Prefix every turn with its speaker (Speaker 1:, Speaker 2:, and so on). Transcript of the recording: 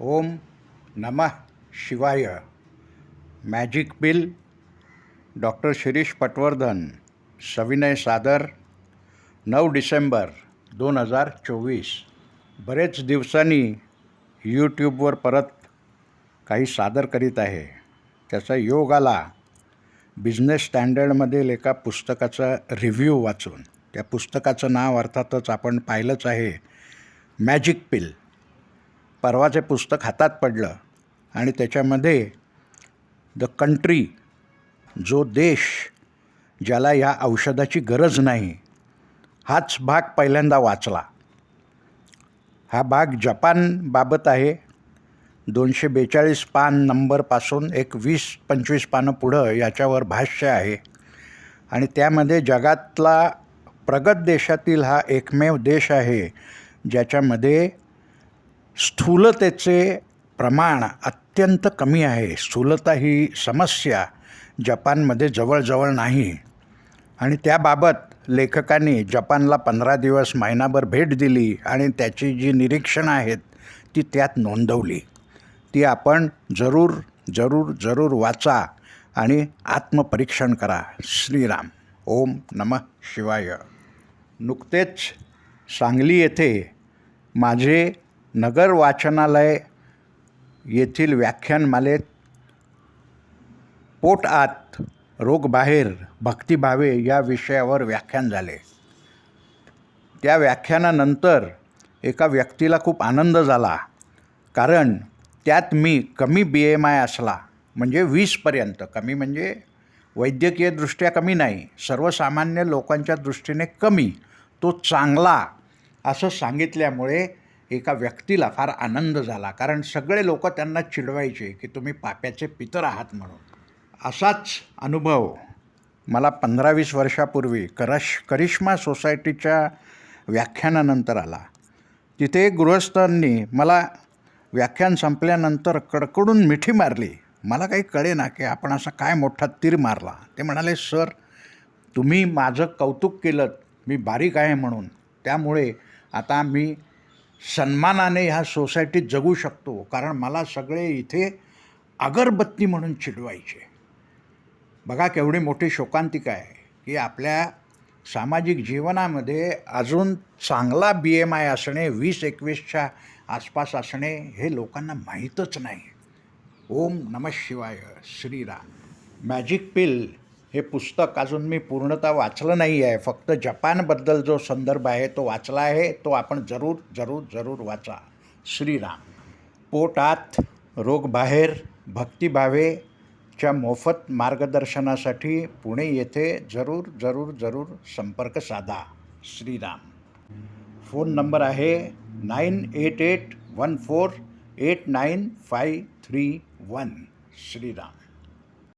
Speaker 1: ओम नमः शिवाय. Magic bill doctor Shirish Patwardhan सविनय सादर नऊ डिसेंबर दोन हजार चोवीस. बरेच दिवसांनी यूट्यूबवर परत काही सादर करीत आहे. त्याचा योग आला. बिझनेस स्टँडर्डमधील एका पुस्तकाचा रिव्ह्यू वाचून. त्या पुस्तकाचं नाव अर्थातच आपण पाहिलंच आहे. मॅजिक पिल परवाचे पुस्तक हातात पडलं आणि त्याच्यामध्ये द कंट्री जो देश ज्याला या औषधाची गरज नाही हाच भाग पहिल्यांदा वाचला. हा भाग जपानबाबत आहे. दोनशे बेचाळीस पान नंबरपासून एक वीस पंचवीस पानं पुढं याच्यावर भाष्य आहे. आणि त्यामध्ये जगातला प्रगत देशातील हा एकमेव देश आहे ज्याच्यामध्ये स्थूलतेचे प्रमाण अत्यंत कमी आहे. स्थूलता ही समस्या जपानमध्ये जवळजवळ नाही. आणि त्याबाबत लेखकांनी जपानला पंधरा दिवस महिनाभर भेट दिली आणि त्याची जी निरीक्षणं आहेत ती त्यात नोंदवली. ती आपण जरूर जरूर जरूर वाचा आणि आत्मपरीक्षण करा. श्रीराम. ओम नमः शिवाय. नुकतेच सांगली येथे माझे नगर वाचनालय येथील व्याख्यानमालेत पोट आत रोग बाहेर भक्तिभावे या विषयावर व्याख्यान झाले. त्या व्याख्यानानंतर एका व्यक्तीला खूप आनंद झाला कारण त्यात मी कमी बी एम आय असला म्हणजे वीसपर्यंत कमी म्हणजे वैद्यकीयदृष्ट्या कमी नाही सर्वसामान्य लोकांच्या दृष्टीने कमी तो चांगला असं सांगितल्यामुळे एका व्यक्तीला फार आनंद झाला. कारण सगळे लोक त्यांना चिडवायचे की तुम्ही पाप्याचे पितर आहात म्हणून. असाच अनुभव मला पंधरा वीस वर्षापूर्वी करश करिश्मा सोसायटीच्या व्याख्यानानंतर आला. तिथे गृहस्थांनी मला व्याख्यान संपल्यानंतर कडकडून मिठी मारली. मला काही कळे ना की आपण असा काय मोठा तीर मारला. ते म्हणाले सर तुम्ही माझं कौतुक केलं. मी बारीक आहे म्हणून. त्यामुळे आता मी सन्मानाने ह्या सोसायटीत जगू शकतो. कारण मला सगळे इथे अगरबत्ती म्हणून चिडवायचे. बघा केवढी मोठी शोकांतिका आहे की आपल्या सामाजिक जीवनामध्ये अजून चांगला बी एम आय असणे वीस एकवीसच्या आसपास असणे हे लोकांना माहीतच नाही. ओम नम शिवाय श्रीराम. मॅजिक पिल हे पुस्तक अजून मी पूर्णतः वाचलं नाही आहे. फक्त जपानबद्दल जो संदर्भ आहे तो वाचला आहे. तो आपण जरूर जरूर जरूर वाचा. श्रीराम. पोटात रोग बाहेर भक्तिभावे च्या मोफत मार्गदर्शनासाठी पुणे येथे जरूर जरूर जरूर संपर्क साधा. श्रीराम. फोन नंबर आहे nine eight eight one four eight nine five three one. Shriram.